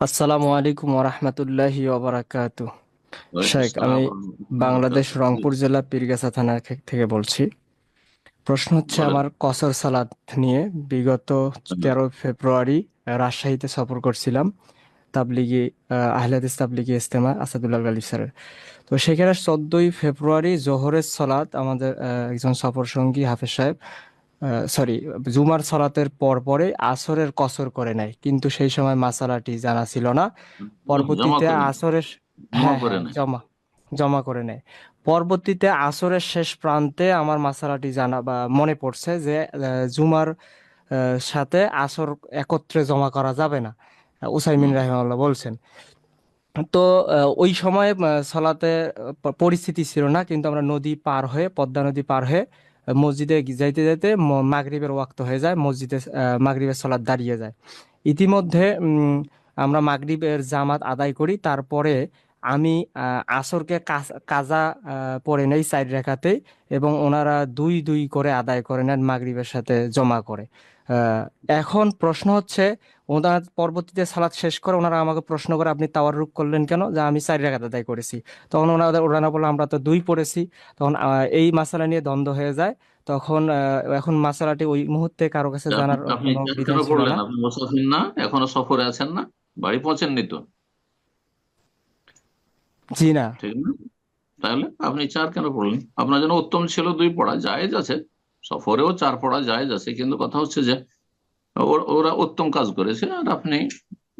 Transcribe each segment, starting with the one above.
আসসালামু আলাইকুম ওরহমতুল্লাহি ওবরাকাতু শেখ আমি বাংলাদেশ রংপুর জেলা পীরগাছা থানা থেকে বলছি। প্রশ্ন হচ্ছে আমার কসর সালাত নিয়ে বিগত তেরো ফেব্রুয়ারি রাজশাহীতে সফর করছিলাম তাবলিগি আহ, আহলে হাদিস তাবলিগি ইজতেমা আসাদুল্লাহ গালিব স্যারের। তো সেখানে চোদ্দই ফেব্রুয়ারি জোহরের সালাত আমাদের একজন সফর সঙ্গী হাফেজ সাহেব সরি জুমার সালাতের পর পরে আসরের কসর করে নেয়। কিন্তু সেই সময় মাসালাটি জানা ছিল না। পরবর্তীতে আসরের জমা হ্যাঁ হ্যাঁ জমা জমা করে নেয়। পরবর্তীতে আসরের শেষ প্রান্তে আমার মাসালাটি জানা বা মনে পড়ছে যে জুমার সাথে আসর একত্রে জমা করা যাবে না। উসাইমিন হুম, রাহিমাহুল্লাহ বলছেন। তো ওই সময় সলাতে পরিস্থিতি ছিল না কিন্তু আমরা নদী পার হয়ে পদ্মা নদী পার হয়ে মসজিদে যাইতে যাইতে মাগরীবের ওয়াক্ত হয়ে যায়, মসজিদে মাগরীবের সলাদ দাঁড়িয়ে যায়। ইতিমধ্যে আমরা মাগরীবের জামাত আদায় করি, তারপরে আমি আসরকে কাজ- পড়ে নেই চার রেখাতেই এবং ওনারা দুই দুই করে আদায় করে নেন মাগরিবের সাথে জমা করে। এখন প্রশ্ন হচ্ছে ওনার পরবর্তীতে সালাত শেষ করে ওনারা আমাকে প্রশ্ন করে আপনি তাওয়াররুক করলেন কেন? যে আমি চার রাকাত আদায় করেছি। তখন ওনাদের ওনারা বলল আমরা তো দুই পড়েছি। তখন এই মাসালা নিয়ে দ্বন্দ্ব হয়ে যায়। তখন আহ, এখন মাসালাটি ওই মুহূর্তে কারও কাছে জানার আপনি না এখনও সফরে আছেন না বাড়ি পৌঁছেননি তো? জি না। ঠিক না? তাহলে আপনি চার কেন পড়লেন? আপনার জন্য উত্তম ছিল দুই পড়া জায়েজ আছে। সফরেও চার পড়া জায়েজ আছে কিন্তু কথা হচ্ছে যে ওর- উত্তম কাজ করেছে আর আপনি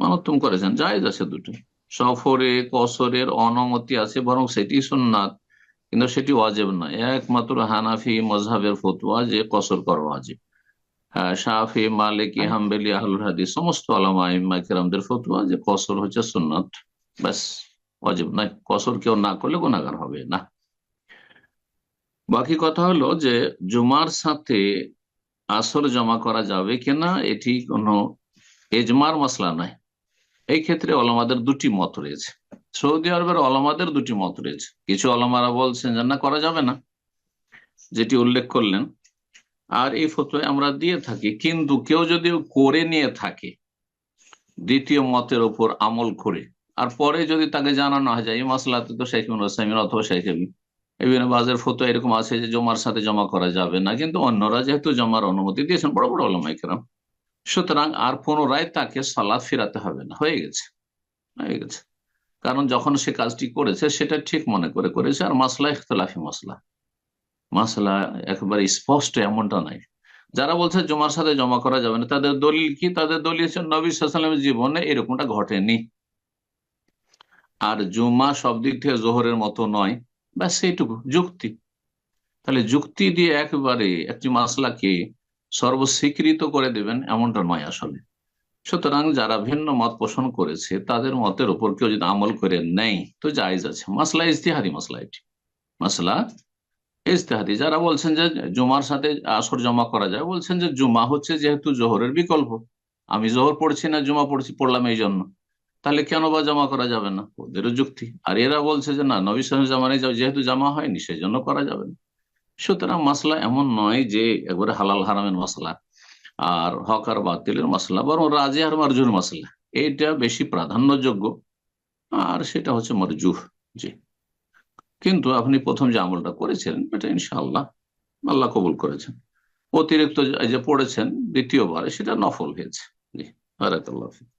অনুত্তম করেছেন জায়েজ আছে দুটো। সফরে কসরের অনুমতি আছে বরং সেটি সুন্নাত কিন্তু সেটি ওয়াজিব না। একমাত্র হানাফি মজহাবের ফতুয়া যে কসর করা ওয়াজিব। হ্যাঁ শাফি মালিকি আম- হাম্বেলি আহলুল হাদিস সমস্ত আলামা ইম্মা কিরামদের ফতুয়া যে কসর হচ্ছে সুন্নাত। ব্যাস। ওয়াজিব নাই কসর কেউ না করলে গুনাহগার হবে, না। বাকি কথা হলো যে, জুমার সাথে আসর জমা করা যাবে কিনা, এটি কোনো এজমার মশলা নয়। এই ক্ষেত্রে অলমাদের দুটি মত রয়েছে। সৌদি আরবের অলমাদের দুটি মত রয়েছে। কিছু অলমারা বলছেন যে, না, করা যাবে না, যেটি উল্লেখ করলেন। আর এই ফতোয় আমরা দিয়ে থাকি, কিন্তু কেউ যদি করে নিয়ে থাকে, দ্বিতীয় মতের ওপর আমল করে আর পরে যদি তাকে জানানো হয় যে এই মাসলাতে তো শেখ হোসাইমিন অথবা শেখ বিভিন্ন বাজের ফটো এরকম আছে যে জমার সাথে জমা করা যাবে না, কিন্তু অন্যরা যেহেতু জমার অনুমতি দিয়েছেন, বড় বড় ওলামাইকেরাম সুতরাং আর পুনরায় তাকে সালাদ ফেরাতে হবে না। হয়ে গেছে হয়ে গেছে। কারণ যখন সে কাজটি করেছে, সেটা ঠিক মনে করে করেছে, আর মাসলা ইখতলাফি মাসলা। মাসলা একেবারে স্পষ্ট এমনটা নাই। যারা বলছে জমার সাথে জমা করা যাবে না, তাদের দলিল কি? তাদের দলিল নবী সাল্লামের জীবনে এরকমটা ঘটেনি। আর জুমা সব দিক থেকে জোহরের মতো নয়। ব্যাস সেইটুকু যুক্তি। তাহলে যুক্তি দিয়ে একেবারে একটি মাসলাকে সর্বস্বীকৃত করে দেবেন এমনটা নয় আসলে। সুতরাং যারা ভিন্ন মত পোষণ করেছে, তাদের মতের উপর কেউ যদি আমল করে নেই তো জায়েজ আছে। মাসলা ইজতিহাদি মাসলা এটি। মাসলা ইজতেহাদি। যারা বলছেন যে জুমার সাথে আসর জমা করা যায়, বলছেন যে জুমা হচ্ছে যেহেতু জোহরের বিকল্প। আমি জোহর পড়ছি না জুমা পড়ছি, পড়লাম এই জন্য। তাহলে কেন বা জমা করা যাবে না? ওদেরও যুক্তি। আর এরা বলছে যে, না, নবী সাহেব জামানে যেহেতু জমা হয়নি সেই জন্য করা যাবে না। সুতরাং মাসলা এমন নয় যে, একবারে হালাল হারামের মশলা আর হক আর বাতিলের মশলা বরং রাজে আর মারজুর মশলা এইটা বেশি প্রাধান্যযোগ্য, আর সেটা হচ্ছে মরজুহ, জি। কিন্তু আপনি প্রথম যে আমলটা করেছিলেন, এটা ইনশাআল্লাহ আল্লাহ কবুল করেছেন। অতিরিক্ত যে পড়েছেন, দ্বিতীয়বারে সেটা নফল হয়েছে, জি। ফিক।